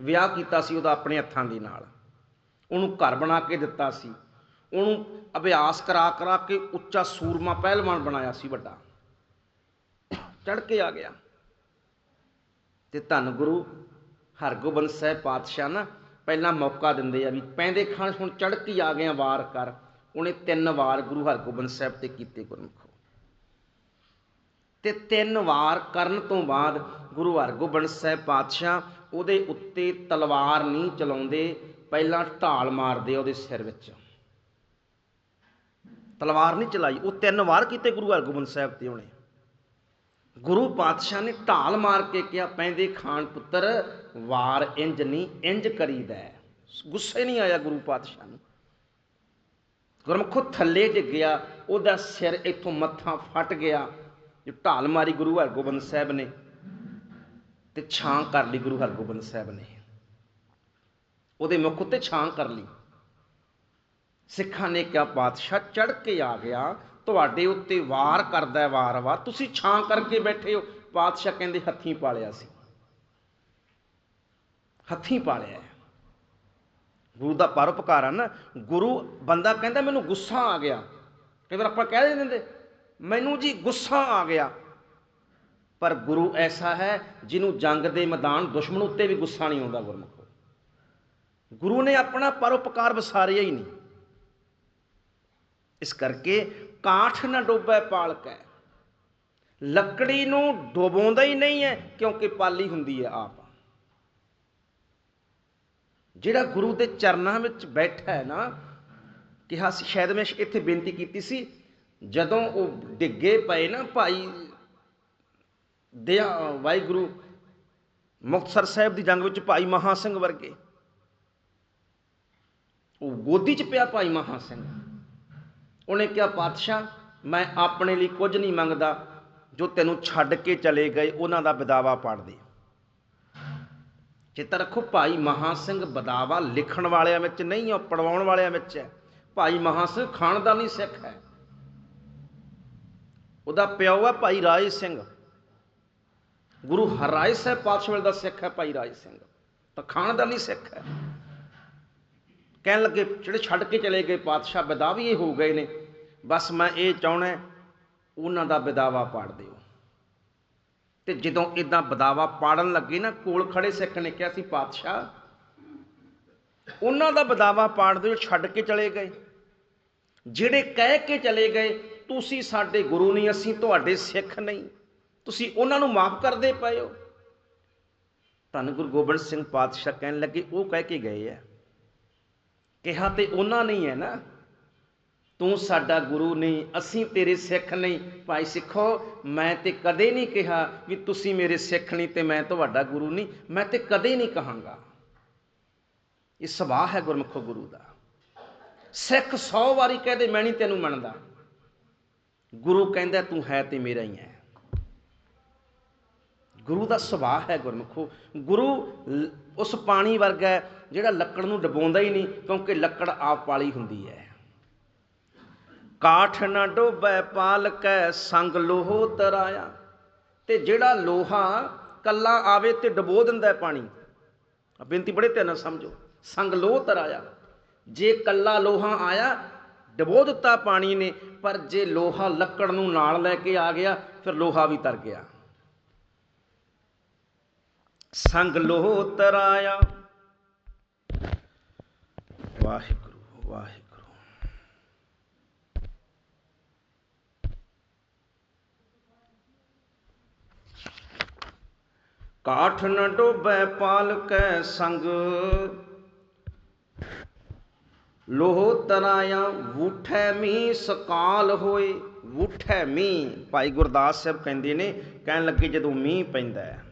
ਵਿਆਹ ਕੀਤਾ ਸੀ ਉਹਦਾ ਆਪਣੇ ਹੱਥਾਂ ਦੇ ਨਾਲ। ਉਹਨੂੰ ਘਰ ਬਣਾ ਕੇ ਦਿੱਤਾ ਸੀ। ਉਹਨੂੰ ਅਭਿਆਸ ਕਰਾ ਕਰਾ ਕੇ ਉੱਚਾ ਸੂਰਮਾ ਪਹਿਲਵਾਨ ਬਣਾਇਆ ਸੀ ਵੱਡਾ। ਚੜ ਕੇ ਆ ਗਿਆ। ਤੇ ਧੰਨ ਗੁਰੂ ਹਰਗੋਬਿੰਦ ਸਾਹਿਬ ਪਾਤਸ਼ਾਹ ਨਾ ਪਹਿਲਾਂ ਮੌਕਾ ਦਿੰਦੇ ਆ ਵੀ ਪੈਂਦੇ ਖਾਨ ਹੁਣ ਚੜ ਕੇ ਆ ਗਿਆ ਵਾਰ ਕਰ ਉਹਨੇ ਤਿੰਨ ਵਾਰ ਗੁਰੂ ਹਰਗੋਬਿੰਦ ਸਾਹਿਬ ਤੇ ਕੀਤੇ ਗੁਰਮੁਖੋ। ਤੇ ਤਿੰਨ ਵਾਰ ਕਰਨ ਤੋਂ ਬਾਅਦ ਗੁਰੂ ਹਰਗੋਬਿੰਦ ਸਾਹਿਬ ਪਾਤਸ਼ਾਹ ਉਹਦੇ ਉੱਤੇ ਤਲਵਾਰ ਨਹੀਂ ਚਲਾਉਂਦੇ, ਪਹਿਲਾਂ ਢਾਲ ਮਾਰਦੇ ਆ ਉਹਦੇ ਸਿਰ ਵਿੱਚ। ਤਲਵਾਰ ਨਹੀਂ ਚਲਾਈ, ਉਹ ਤਿੰਨ ਵਾਰ ਕੀਤੇ ਗੁਰੂ ਹਰਗੋਬਿੰਦ ਸਾਹਿਬ ਤੇ ਉਹਨੇ। ਗੁਰੂ ਪਾਤਸ਼ਾਹ ਨੇ ਢਾਲ ਮਾਰ ਕੇ ਕਿਹਾ, ਪੈਂਦੇ ਖਾਨ ਪੁੱਤਰ, ਵਾਰ ਇੰਜ ਨਹੀਂ, ਇੰਜ ਕਰੀਦਾ। ਹੈ। ਗੁੱਸੇ ਨਹੀਂ ਆਇਆ ਗੁਰੂ ਪਾਤਸ਼ਾਹ ਨੂੰ। ਗੁਰਮੁਖੋ ਥੱਲੇ ਡਿੱਗਿਆ ਉਹਦਾ ਸਿਰ ਇੱਥੋਂ ਮੱਥਾ ਫਟ ਗਿਆ। ਜੋ ਢਾਲ ਮਾਰੀ ਗੁਰੂ ਹਰਗੋਬਿੰਦ ਸਾਹਿਬ ਨੇ ਤੇ ਛਾਂ ਕਰ ਲਈ ਗੁਰੂ ਹਰਗੋਬਿੰਦ ਸਾਹਿਬ ਨੇ। ਉਹਦੇ ਮੁਖ ਉੱਤੇ ਛਾਂ ਕਰ ਲਈ। ਸਿੱਖਾਂ ਨੇ ਕਿਹਾ, ਪਾਤਸ਼ਾਹ ਚੜ ਕੇ ਆ ਗਿਆ। ਤੁਹਾਡੇ ਉੱਤੇ ਵਾਰ ਕਰਦਾ ਹੈ ਵਾਰ-ਵਾਰ। ਤੁਸੀਂ ਛਾਂ ਕਰਕੇ ਬੈਠੇ ਹੋ। ਪਾਤਸ਼ਾਹ ਕਹਿੰਦੇ, ਹੱਥੀਂ ਪਾਲਿਆ ਸੀ। ਹੱਥੀਂ ਪਾਲਿਆ ਗੁਰੂ ਦਾ ਪਰਉਪਕਾਰ ਆ ਨਾ। ਗੁਰੂ ਬੰਦਾ ਕਹਿੰਦਾ, ਮੈਨੂੰ ਗੁੱਸਾ ਆ ਗਿਆ। ਕਈ ਵਾਰ ਆਪਾਂ ਕਹਿ ਦਿੰਦੇ ਮੈਨੂੰ ਜੀ ਗੁੱਸਾ ਆ ਗਿਆ। ਪਰ ਗੁਰੂ ਐਸਾ ਹੈ ਜਿਹਨੂੰ ਜੰਗ ਦੇ ਮੈਦਾਨ ਦੁਸ਼ਮਣ ਉੱਤੇ ਵੀ ਗੁੱਸਾ ਨਹੀਂ ਆਉਂਦਾ ਗੁਰਮੁਖੋ। ਗੁਰੂ ਨੇ ਆਪਣਾ ਪਰਉਪਕਾਰ ਵਿਸਾਰਿਆ ਹੀ ਨਹੀਂ। ਇਸ ਕਰਕੇ ਕਾਠ ਨਾ ਡੋਬੈ ਪਾਲਕੈ। ਲੱਕੜੀ ਨੂੰ ਡੁਬੋਂਦਾ ਹੀ ਨਹੀਂ ਹੈ ਕਿਉਂਕਿ ਪਾਲੀ ਹੁੰਦੀ ਹੈ ਆਪ। ਜਿਹੜਾ ਗੁਰੂ ਦੇ ਚਰਨਾਂ ਵਿੱਚ ਬੈਠਾ ਹੈ ਨਾ, ਕਿਹਾ ਸੀ, ਸ਼ਾਇਦ ਮੈਂ ਇੱਥੇ ਬੇਨਤੀ ਕੀਤੀ ਸੀ, ਜਦੋਂ ਉਹ ਡਿੱਗੇ ਪਏ ਨਾ ਭਾਈ ਦਿਆ ਵਾਹਿਗੁਰੂ ਮੁਕਤਸਰ ਸਾਹਿਬ ਦੀ ਜੰਗ ਵਿੱਚ ਭਾਈ ਮਹਾ ਸਿੰਘ ਵਰਗੇ। ਉਹ ਗੋਦੀ 'ਚ ਪਿਆ ਭਾਈ ਮਹਾ ਸਿੰਘ। ਉਹਨੇ ਕਿਹਾ, ਪਾਤਸ਼ਾਹ, ਮੈਂ ਆਪਣੇ ਲਈ ਕੁਝ ਨਹੀਂ ਮੰਗਦਾ ਜੋ ਤੈਨੂੰ ਛੱਡ ਕੇ ਚਲੇ ਗਏ, ਉਹਨਾਂ ਦਾ ਬਦਾਵਾ ਪੜ੍ਹ ਦੇ। ਚਿੱਤ ਰੱਖੋ, ਭਾਈ ਮਹਾ ਸਿੰਘ ਬਦਾਵਾ ਲਿਖਣ ਵਾਲਿਆਂ ਵਿੱਚ ਨਹੀਂ ਉਹ ਪੜਵਾਉਣ ਵਾਲਿਆਂ ਵਿੱਚ ਹੈ। ਭਾਈ ਮਹਾ ਸਿੰਘ ਖਾਨਦਾਨੀ ਸਿੱਖ ਹੈ। ਉਹਦਾ ਪਿਓ ਹੈ ਭਾਈ ਰਾਏ ਸਿੰਘ। ਗੁਰੂ ਹਰਾਏ ਸਾਹਿਬ ਪਾਤਸ਼ਾਹ ਵੇਲੇ ਦਾ ਸਿੱਖ ਹੈ ਭਾਈ ਰਾਏ ਸਿੰਘ। ਤਾਂ ਖਾਨਦਾਨੀ ਸਿੱਖ ਹੈ। ਕਹਿਣ ਲੱਗੇ, ਜਿਹੜੇ ਛੱਡ ਕੇ ਚਲੇ ਗਏ ਪਾਤਸ਼ਾਹ ਬਦਾਵੀ ਹੋ ਗਏ ਨੇ। ਬਸ ਮੈਂ ਇਹ ਚਾਹਣਾ ਉਹਨਾਂ ਦਾ ਬਦਾਵਾ ਪਾੜ ਦਿਓ। ਤੇ ਜਦੋਂ ਇਦਾਂ ਬਦਾਵਾ ਪਾੜਨ ਲੱਗੇ ਨਾ, ਕੋਲ ਖੜੇ ਸਿੱਖ ਨੇ ਕਿਹਾ ਸੀ, ਪਾਤਸ਼ਾਹ, ਉਹਨਾਂ ਦਾ ਬਦਾਵਾ ਪਾੜ ਦਿਓ ਛੱਡ ਕੇ ਚਲੇ ਗਏ। ਜਿਹੜੇ ਕਹਿ ਕੇ ਚਲੇ ਗਏ, ਤੁਸੀਂ ਸਾਡੇ ਗੁਰੂ ਨਹੀਂ, ਅਸੀਂ ਤੁਹਾਡੇ ਸਿੱਖ ਨਹੀਂ। ਤੁਸੀਂ ਉਹਨਾਂ ਨੂੰ ਮਾਫ ਕਰਦੇ ਪਏ ਹੋ। ਧੰਨ ਗੁਰੂ ਗੋਬਿੰਦ ਸਿੰਘ ਪਾਤਸ਼ਾਹ ਕਹਿਣ ਲੱਗੇ, ਉਹ ਕਹਿ ਕੇ ਗਏ ਆ, ਕਿਹਾ ਤੇ ਉਹਨਾਂ ਨਹੀਂ ਹੈ ਨਾ, ਤੂੰ ਸਾਡਾ ਗੁਰੂ ਨਹੀਂ, ਅਸੀਂ ਤੇਰੇ ਸਿੱਖ ਨਹੀਂ। ਭਾਈ ਸਿੱਖੋ, ਮੈਂ ਤੇ ਕਦੇ ਨਹੀਂ ਕਿਹਾ ਵੀ ਤੁਸੀਂ ਮੇਰੇ ਸਿੱਖ ਨਹੀਂ ਤੇ ਮੈਂ ਤੁਹਾਡਾ ਗੁਰੂ ਨਹੀਂ, ਮੈਂ ਤੇ ਕਦੇ ਨਹੀਂ ਕਹਾਂਗਾ। ਇਹ ਸੁਭਾਅ ਹੈ ਗੁਰਮੁਖੋ ਗੁਰੂ ਦਾ। ਸਿੱਖ 100 ਵਾਰੀ ਕਹਦੇ, ਮੈਂ ਨਹੀਂ ਤੈਨੂੰ ਮੰਨਦਾ। ਗੁਰੂ ਕਹਿੰਦਾ, ਤੂੰ ਹੈ ਤੇ ਮੇਰਾ ਹੀ ਹੈ। ਗੁਰੂ ਦਾ ਸੁਭਾਅ ਹੈ ਗੁਰਮੁਖੋ। ਗੁਰੂ ਉਸ ਪਾਣੀ ਵਰਗਾ ਹੈ ਜਿਹੜਾ ਲੱਕੜ ਨੂੰ ਡਬੋਂਦਾ ਹੀ ਨਹੀਂ ਕਿਉਂਕਿ ਲੱਕੜ ਆਪ ਵਾਲੀ ਹੁੰਦੀ ਹੈ। ਕਾਠ ਨਾ ਡੋਬੈ ਪਾਲਕੈ ਸੰਗ ਲੋਹੋ ਤਰਾਇਆ। ਤੇ ਜਿਹੜਾ ਲੋਹਾ ਕੱਲਾ ਆਵੇ ਤੇ ਡਬੋ ਦਿੰਦਾ ਪਾਣੀ। ਬੇਨਤੀ ਬੜੇ ਧਿਆਨ ਨਾਲ ਸਮਝੋ। ਸੰਗ ਲੋਹ ਤਰਾਇਆ। ਜੇ ਕੱਲਾ ਲੋਹਾ ਆਇਆ, ਡਬੋ ਦਿੱਤਾ ਪਾਣੀ ਨੇ, ਪਰ ਜੇ ਲੋਹਾ ਲੱਕੜ ਨੂੰ ਨਾਲ ਲੈ ਕੇ ਆ ਗਿਆ, ਫਿਰ ਲੋਹਾ ਵੀ ਤਰ ਗਿਆ। ਸੰਗ ਲੋਹ ਤਰਾਇਆ। ਵਾਹਿਗੁਰੂ ਵਾਹਿਗੁਰੂ। ਕਾਠ ਨ ਡੋਬੈ ਪਾਲ ਕੈ ਸੰਗ। ਲੋਹ ਤਰਾਇਆ, ਵੂਠੈ ਮੀ ਸਕਾਲ ਹੋਏ। ਵੂਠੈ ਮੀ ਭਾਈ ਗੁਰਦਾਸ ਸਾਹਿਬ ਕਹਿੰਦੇ ਨੇ, ਕਹਿਣ ਲੱਗੇ ਜਦੋਂ ਮੀਂਹ ਪੈਂਦਾ ਹੈ।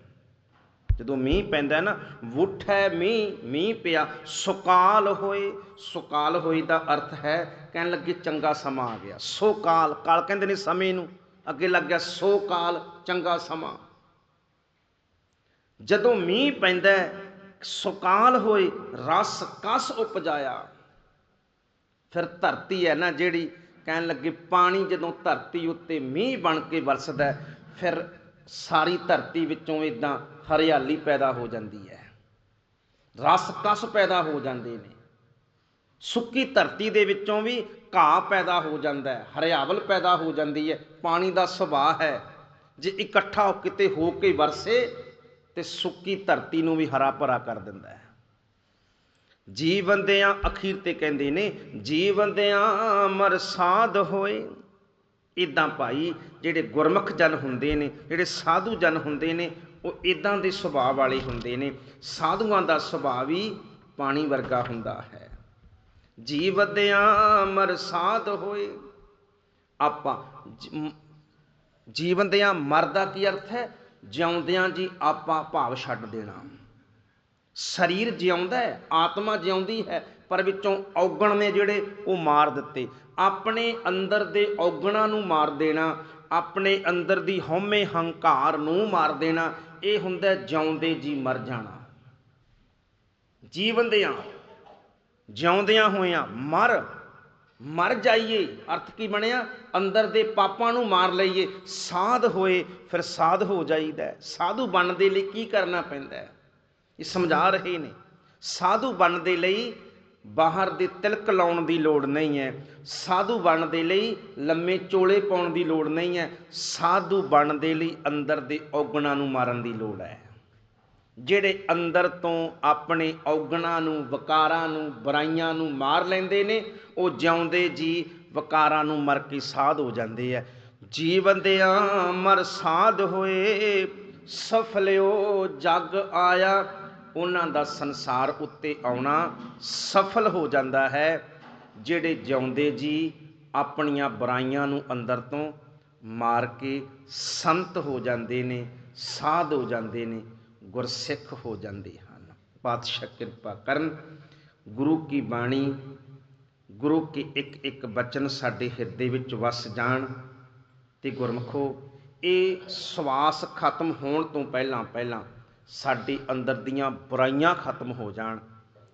ਜਦੋਂ ਮੀਂਹ ਪੈਂਦਾ ਹੈ ਨਾ, ਵੂਠੈ ਮੀਂਹ ਮੀਂਹ ਪਿਆ, ਸੁਕਾਲ ਹੋਏ, ਸੁਕਾਲ ਹੋਈ ਦਾ ਅਰਥ ਹੈ, ਕਹਿਣ ਲੱਗੇ ਚੰਗਾ ਸਮਾਂ ਆ ਗਿਆ। ਸੋ ਕਾਲ ਕਾਲ ਕਹਿੰਦੇ ਨੇ ਸਮੇਂ ਨੂੰ, ਅੱਗੇ ਲੱਗ ਗਿਆ ਸੋ ਕਾਲ ਚੰਗਾ ਸਮਾਂ। ਜਦੋਂ ਮੀਂਹ ਪੈਂਦਾ ਸੁਕਾਲ ਹੋਏ, ਰਸ ਕਸ ਉਪਜਾਇਆ, ਫਿਰ ਧਰਤੀ ਹੈ ਨਾ ਜਿਹੜੀ, ਕਹਿਣ ਲੱਗੇ ਪਾਣੀ ਜਦੋਂ ਧਰਤੀ ਉੱਤੇ ਮੀਂਹ ਬਣ ਕੇ ਵਰਸਦਾ ਫਿਰ ਸਾਰੀ ਧਰਤੀ ਵਿੱਚੋਂ ਇਦਾਂ ਹਰਿਆਲੀ ਪੈਦਾ ਹੋ ਜਾਂਦੀ ਹੈ। ਰਸ ਕਸ ਪੈਦਾ ਹੋ ਜਾਂਦੇ ਨੇ। ਸੁੱਕੀ ਧਰਤੀ ਦੇ ਵਿੱਚੋਂ ਵੀ ਘਾਹ ਪੈਦਾ ਹੋ ਜਾਂਦਾ ਹੈ। ਹਰਿਆਵਲ ਪੈਦਾ ਹੋ ਜਾਂਦੀ ਹੈ। ਪਾਣੀ ਦਾ ਸੁਭਾਅ ਹੈ। ਜੇ ਇਕੱਠਾ ਕਿਤੇ ਹੋ ਕੇ ਵਰਸੇ ਤੇ ਸੁੱਕੀ ਧਰਤੀ ਨੂੰ ਵੀ ਹਰਾ ਭਰਾ ਕਰ ਦਿੰਦਾ ਹੈ। ਜੀ ਬੰਦਿਆਂ ਅਖੀਰ ਤੇ ਕਹਿੰਦੇ ਨੇ ਜੀ ਅਮਰ ਸਾਧ ਹੋਏ। ਇਦਾਂ ਭਾਈ ਜਿਹੜੇ ਗੁਰਮੁਖ ਜਨ ਹੁੰਦੇ ਨੇ, ਜਿਹੜੇ ਸਾਧੂ ਜਨ ਹੁੰਦੇ ਨੇ ਉਹ ਇਦਾਂ ਦੇ ਸੁਭਾਅ ਵਾਲੇ ਹੁੰਦੇ ਨੇ। ਸਾਧੂਆਂ ਦਾ ਸੁਭਾਅ ਵੀ ਪਾਣੀ ਵਰਗਾ ਹੁੰਦਾ ਹੈ। ਜੀਵਦਿਆਂ ਮਰ ਸਾਧ ਹੋਏ। ਆਪਾਂ ਜ- ਜੀਵਨ ਦਿਆਂ ਮਰਦਾ ਕੀ ਅਰਥ ਹੈ? ਜਿਉਂਦਿਆਂ ਜੀ ਆਪਾਂ ਭਾਵ ਛੱਡ ਦੇਣਾ। ਸਰੀਰ ਜਿਉਂਦਾ ਹੈ, ਆਤਮਾ ਜਿਉਂਦੀ ਹੈ, ਪਰ ਵਿੱਚੋਂ ਔਗਣ ਨੇ ਜਿਹੜੇ ਉਹ ਮਾਰ ਦਿੱਤੇ। ਆਪਣੇ ਅੰਦਰ ਦੇ ਔਗਣਾਂ ਨੂੰ ਮਾਰ ਦੇਣਾ, ਆਪਣੇ ਅੰਦਰ ਦੀ ਹਉਮੈ ਹੰਕਾਰ ਨੂੰ ਮਾਰ ਦੇਣਾ ਇਹ ਹੁੰਦਾ ਜਿਉਂਦੇ ਜੀ ਮਰ ਜਾਣਾ। ਜੀਵਨਦਿਆਂ ਜਿਉਂਦਿਆਂ ਹੋਇਆਂ ਮਰ ਮਰ ਜਾਈਏ। ਅਰਥ ਕੀ ਬਣਿਆ? ਅੰਦਰ ਦੇ ਪਾਪਾਂ ਨੂੰ ਮਾਰ ਲਈਏ। ਸਾਧ ਹੋਏ, ਫਿਰ ਸਾਧ ਹੋ ਜਾਈਦਾ ਸਾਧੂ ਬਣਨ ਦੇ ਲਈ ਕੀ ਕਰਨਾ ਪੈਂਦਾ ਇਹ ਸਮਝਾ ਰਹੇ ਨੇ। ਸਾਧੂ ਬਣਨ ਦੇ ਲਈ ਬਾਹਰ ਦੇ ਤਿਲਕ ਲਾਉਣ ਦੀ ਲੋੜ ਨਹੀਂ ਹੈ। ਸਾਧੂ ਬਣਨ ਦੇ ਲਈ ਲੰਮੇ ਚੋਲੇ ਪਾਉਣ ਦੀ ਲੋੜ ਨਹੀਂ ਹੈ। ਸਾਧੂ ਬਣਨ ਦੇ ਲਈ ਅੰਦਰ ਦੇ ਔਗਣਾਂ ਨੂੰ ਮਾਰਨ ਦੀ ਲੋੜ ਹੈ। ਜਿਹੜੇ ਅੰਦਰ ਤੋਂ ਆਪਣੇ ਔਗਣਾਂ ਨੂੰ, ਵਕਾਰਾਂ ਨੂੰ, ਬੁਰਾਈਆਂ ਨੂੰ ਮਾਰ ਲੈਂਦੇ ਨੇ, ਉਹ ਜਿਉਂਦੇ ਜੀ, ਵਕਾਰਾਂ ਨੂੰ ਮਰ ਕੇ ਸਾਧ ਹੋ ਜਾਂਦੇ ਆ। ਜੀਵਨ ਦੇ ਮਰ ਸਾਧ ਹੋਏ, ਸਫਲਿਓ ਜਗ ਆਇਆ। ਉਹਨਾਂ ਦਾ ਸੰਸਾਰ ਉੱਤੇ ਆਉਣਾ ਸਫਲ ਹੋ ਜਾਂਦਾ ਹੈ, ਜਿਹੜੇ ਜਿਉਂਦੇ ਜੀ ਆਪਣੀਆਂ ਬੁਰਾਈਆਂ ਨੂੰ ਅੰਦਰ ਤੋਂ ਮਾਰ ਕੇ ਸੰਤ ਹੋ ਜਾਂਦੇ ਨੇ, ਸਾਧ ਹੋ ਜਾਂਦੇ ਨੇ, ਗੁਰਸਿੱਖ ਹੋ ਜਾਂਦੇ ਹਨ। ਪਾਤਸ਼ਾਹ ਕਿਰਪਾ ਕਰਨ, ਗੁਰੂ ਕੀ ਬਾਣੀ, ਗੁਰੂ ਕੇ ਇੱਕ ਇੱਕ ਬਚਨ ਸਾਡੇ ਹਿਰਦੇ ਵਿੱਚ ਵਸ ਜਾਣ ਤੇ ਗੁਰਮਖੋ, ਇਹ ਸਵਾਸ ਖਤਮ ਹੋਣ ਤੋਂ ਪਹਿਲਾਂ ਪਹਿਲਾਂ ਸਾਡੇ ਅੰਦਰ ਦੀਆਂ ਬੁਰਾਈਆਂ ਖਤਮ ਹੋ ਜਾਣ,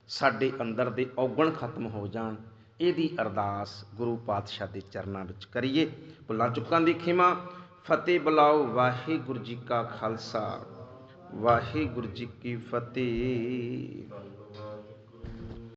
ਸਾਡੇ ਅੰਦਰ ਦੇ ਔਗਣ ਖਤਮ ਹੋ ਜਾਣ, ਇਹਦੀ ਅਰਦਾਸ ਗੁਰੂ ਪਾਤਸ਼ਾਹ ਦੇ ਚਰਨਾਂ ਵਿੱਚ ਕਰੀਏ। ਭੁੱਲਾਂ ਚੁੱਕਾਂ ਦੀ ਖਿਮਾ, ਫਤਿਹ ਬੁਲਾਓ ਵਾਹਿਗੁਰੂ ਜੀ ਕਾ ਖਾਲਸਾ, ਵਾਹਿਗੁਰੂ ਜੀ ਕੀ ਫਤਿਹ।